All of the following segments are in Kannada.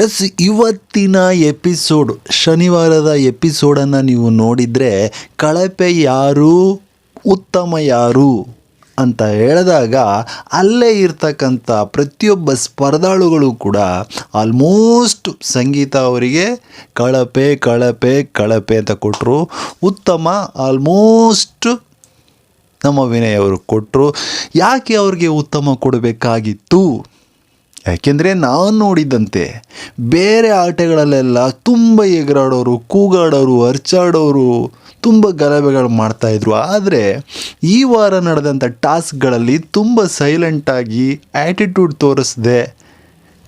ಎಸ್, ಇವತ್ತಿನ ಎಪಿಸೋಡ್, ಶನಿವಾರದ ಎಪಿಸೋಡನ್ನು ನೀವು ನೋಡಿದರೆ ಕಳಪೆ ಯಾರು, ಉತ್ತಮ ಯಾರು ಅಂತ ಹೇಳಿದಾಗ ಅಲ್ಲೇ ಇರ್ತಕ್ಕಂಥ ಪ್ರತಿಯೊಬ್ಬ ಸ್ಪರ್ಧಾಳುಗಳು ಕೂಡ ಆಲ್ಮೋಸ್ಟ್ ಸಂಗೀತ ಅವರಿಗೆ ಕಳಪೆ ಕಳಪೆ ಕಳಪೆ ಅಂತ ಕೊಟ್ಟರು ಉತ್ತಮ ಆಲ್ಮೋಸ್ಟ್ ನಮ್ಮ ವಿನಯ್ ಅವರು ಕೊಟ್ಟರು ಯಾಕೆ ಅವ್ರಿಗೆ ಉತ್ತಮ ಕೊಡಬೇಕಾಗಿತ್ತು? ಯಾಕೆಂದರೆ ನಾನು ನೋಡಿದ್ದಂತೆ ಬೇರೆ ಆಟಗಳಲ್ಲೆಲ್ಲ ತುಂಬ ಎಗರಾಡೋರು, ಕೂಗಾಡೋರು ಅರ್ಚಾಡೋರು ತುಂಬ ಗಲಭೆಗಳು ಮಾಡ್ತಾಯಿದ್ರು ಆದರೆ ಈ ವಾರ ನಡೆದಂಥ ಟಾಸ್ಕ್ಗಳಲ್ಲಿ ತುಂಬ ಸೈಲೆಂಟಾಗಿ ಆ್ಯಟಿಟ್ಯೂಡ್ ತೋರಿಸ್ದೆ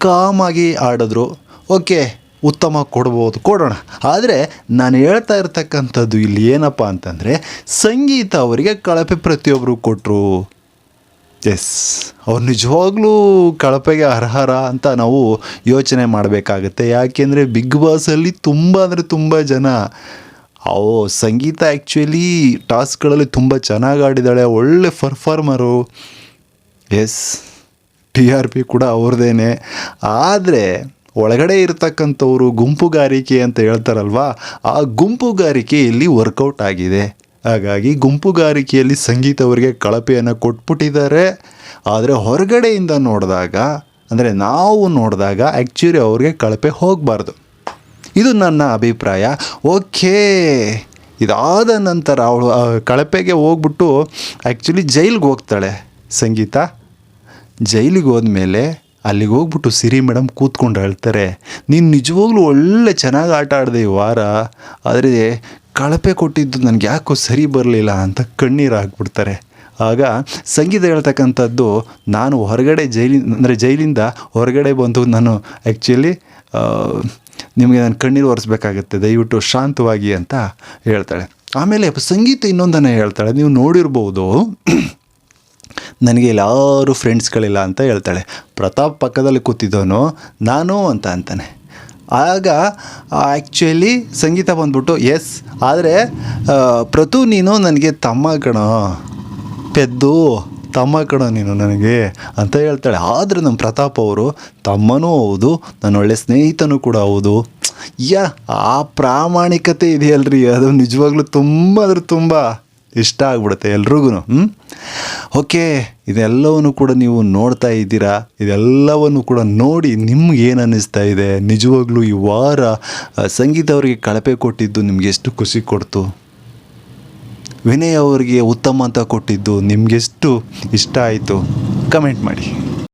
ಕಾಮಾಗಿ ಆಡಿದ್ರು. ಓಕೆ, ಉತ್ತಮ ಕೊಡ್ಬೋದು, ಕೊಡೋಣ. ಆದರೆ ನಾನು ಹೇಳ್ತಾ ಇರ್ತಕ್ಕಂಥದ್ದು ಇಲ್ಲಿ ಏನಪ್ಪ ಅಂತಂದರೆ ಸಂಗೀತ ಅವರಿಗೆ ಕಳಪೆ ಪ್ರತಿಯೊಬ್ಬರು ಕೊಟ್ಟರು ಎಸ್ ಅವ್ರು ನಿಜವಾಗ್ಲೂ ಕಳಪೆಗೆ ಅರ್ಹರ ಅಂತ ನಾವು ಯೋಚನೆ ಮಾಡಬೇಕಾಗತ್ತೆ. ಯಾಕೆಂದರೆ ಬಿಗ್ ಬಾಸಲ್ಲಿ ತುಂಬ ಅಂದರೆ ತುಂಬ ಜನ, ಓ, ಸಂಗೀತ ಆ್ಯಕ್ಚುಲಿ ಟಾಸ್ಕ್ಗಳಲ್ಲಿ ತುಂಬ ಚೆನ್ನಾಗಿ ಆಡಿದ್ದಾಳೆ. ಒಳ್ಳೆ performer S T R P ಕೂಡ ಅವ್ರದ್ದೇನೆ ಆದರೆ ಒಳಗಡೆ ಇರತಕ್ಕಂಥವರು ಗುಂಪುಗಾರಿಕೆ ಅಂತ ಹೇಳ್ತಾರಲ್ವ, ಆ ಗುಂಪುಗಾರಿಕೆ ಇಲ್ಲಿ ವರ್ಕೌಟ್ ಆಗಿದೆ. ಹಾಗಾಗಿ ಗುಂಪುಗಾರಿಕೆಯಲ್ಲಿ ಸಂಗೀತ ಅವರಿಗೆ ಕಳಪೆಯನ್ನು ಕೊಟ್ಬಿಟ್ಟಿದ್ದಾರೆ. ಆದರೆ ಹೊರಗಡೆಯಿಂದ ನೋಡಿದಾಗ, ಅಂದರೆ ನಾವು ನೋಡಿದಾಗ ಆ್ಯಕ್ಚುಲಿ ಅವ್ರಿಗೆ ಕಳಪೆ ಹೋಗಬಾರ್ದು. ಇದು ನನ್ನ ಅಭಿಪ್ರಾಯ. ಓಕೆ. ಇದಾದ ನಂತರ ಅವಳು ಕಳಪೆಗೆ ಹೋಗ್ಬಿಟ್ಟು ಆ್ಯಕ್ಚುಲಿ ಜೈಲಿಗೆ ಹೋಗ್ತಾಳೆ ಸಂಗೀತ. ಜೈಲಿಗೆ ಹೋದ್ಮೇಲೆ ಅಲ್ಲಿಗೆ ಹೋಗ್ಬಿಟ್ಟು ಸಿರಿ ಮೇಡಮ್ ಕೂತ್ಕೊಂಡು ಹೇಳ್ತಾರೆ, ನೀನು ನಿಜವಾಗ್ಲೂ ಒಳ್ಳೆ ಚೆನ್ನಾಗಿ ಆಟ ಆಡಿದೆ ಈ ವಾರ. ಆದರೆ ಕಳಪೆ ಕೊಟ್ಟಿದ್ದು ನನಗೆ ಯಾಕೋ ಸರಿ ಬರಲಿಲ್ಲ ಅಂತ ಕಣ್ಣೀರು ಹಾಕ್ಬಿಡ್ತಾರೆ. ಆಗ ಸಂಗೀತ ಹೇಳ್ತಕ್ಕಂಥದ್ದು ನಾನು ಹೊರಗಡೆ ಜೈಲಿ, ಅಂದರೆ ಜೈಲಿಂದ ಹೊರಗಡೆ ಬಂದು ನಾನು ಆ್ಯಕ್ಚುಲಿ ನಿಮಗೆ ನಾನು ಕಣ್ಣೀರು ಒರೆಸ್ಬೇಕಾಗತ್ತೆ, ದಯವಿಟ್ಟು ಶಾಂತವಾಗಿ ಅಂತ ಹೇಳ್ತಾಳೆ. ಆಮೇಲೆ ಸಂಗೀತ ಇನ್ನೊಂದನ್ನು ಹೇಳ್ತಾಳೆ. ನೀವು ನೋಡಿರ್ಬೋದು, ನನಗೆ ಇಲ್ಲಿ ಯಾರು ಫ್ರೆಂಡ್ಸ್ಗಳಿಲ್ಲ ಅಂತ ಹೇಳ್ತಾಳೆ. ಪ್ರತಾಪ್ ಪಕ್ಕದಲ್ಲಿ ಕೂತಿದ್ದವನು ನಾನು ಅಂತ ಅಂತಾನೆ. ಆಗ ಆ್ಯಕ್ಚುಲಿ ಸಂಗೀತ ಬಂದ್ಬಿಟ್ಟು ಎಸ್ ಆದರೆ ಪ್ರತು ನೀನು ನನಗೆ ತಮ್ಮ ಕಣ, ಪೆದ್ದು, ತಮ್ಮ ಕಣ ನೀನು ನನಗೆ ಅಂತ ಹೇಳ್ತಾಳೆ. ಆದರೆ ನಮ್ಮ ಪ್ರತಾಪ್ ಅವರು ತಮ್ಮನೂ ಹೌದು, ನನ್ನ ಒಳ್ಳೆ ಸ್ನೇಹಿತನೂ ಕೂಡ ಹೌದು. ಯಾ, ಆ ಪ್ರಾಮಾಣಿಕತೆ ಇದೆಯಲ್ರಿ, ಅದು ನಿಜವಾಗ್ಲೂ ತುಂಬ ಅಂದ್ರೆ ತುಂಬ. ಇಷ್ಟ ಆಗ್ಬಿಡುತ್ತೆ ಎಲ್ರಿಗೂ ಹ್ಞೂ ಓಕೆ, ಇದೆಲ್ಲವನ್ನು ಕೂಡ ನೀವು ನೋಡ್ತಾ ಇದ್ದೀರಾ? ಇದೆಲ್ಲವನ್ನು ಕೂಡ ನೋಡಿ ನಿಮ್ಗೆ ಏನು ಅನ್ನಿಸ್ತಾ ಇದೆ? ನಿಜವಾಗ್ಲೂ ಈ ವಾರ ಸಂಗೀತ ಅವರಿಗೆ ಕಳಪೆ ಕೊಟ್ಟಿದ್ದು ನಿಮ್ಗೆ ಎಷ್ಟು ಖುಷಿ ಕೊಡ್ತು? ವಿನಯ್ ಅವರಿಗೆ ಉತ್ತಮ ಅಂತ ಕೊಟ್ಟಿದ್ದು ನಿಮಗೆಷ್ಟು ಇಷ್ಟ ಆಯಿತು? ಕಮೆಂಟ್ ಮಾಡಿ.